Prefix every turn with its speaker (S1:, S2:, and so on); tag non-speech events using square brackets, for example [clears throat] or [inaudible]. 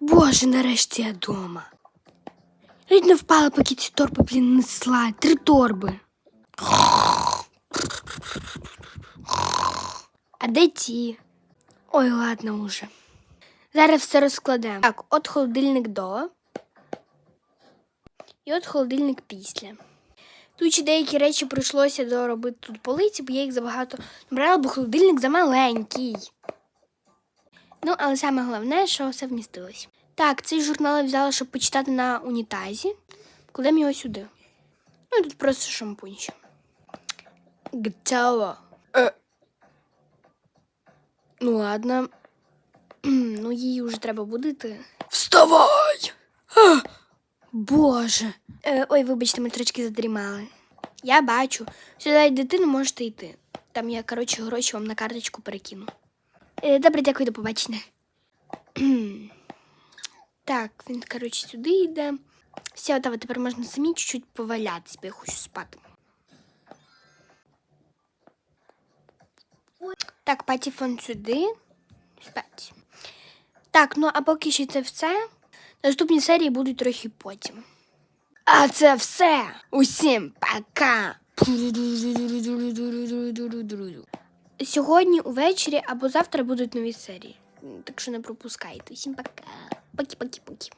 S1: Боже, нарешті я дома. Ледь впала, поки ці торби, блін, несла. Три торби. А де ті? Ой, ладно уже. Зараз все розкладемо. Так, от холодильник до. І от холодильник після. Тут ще деякі речі прийшлося доробити тут полиці, бо я їх забагато набрала, бо холодильник замаленький. Ну, але саме головне, що все вмістилось. Так, цей журнал я взяла, щоб почитати на унітазі. Кладемо його сюди. Ну, тут просто шампунь ще. Готово. Е. Ну, ладно. [clears throat] Ну, її вже треба будити. Вставай! А! Боже. Е, ой, вибачте, ми трошки задрімали. Я бачу. Сюди дитину можете йти. Там я, коротше, гроші вам на карточку перекину. Е, добре, дякую, до побачення. [clears throat] так, він, коротше, сюди йде. Все, Отава, тепер можна самі чуть-чуть повалятися, бо я хочу спати. Так, патіфон сюди. Спать. Так, ну а поки що це все. Наступні серії будуть трохи потім. А це все. Усім пока. Сьогодні увечері або завтра будуть нові серії. Так що не пропускайте. Всім пока. Поки-поки-поки.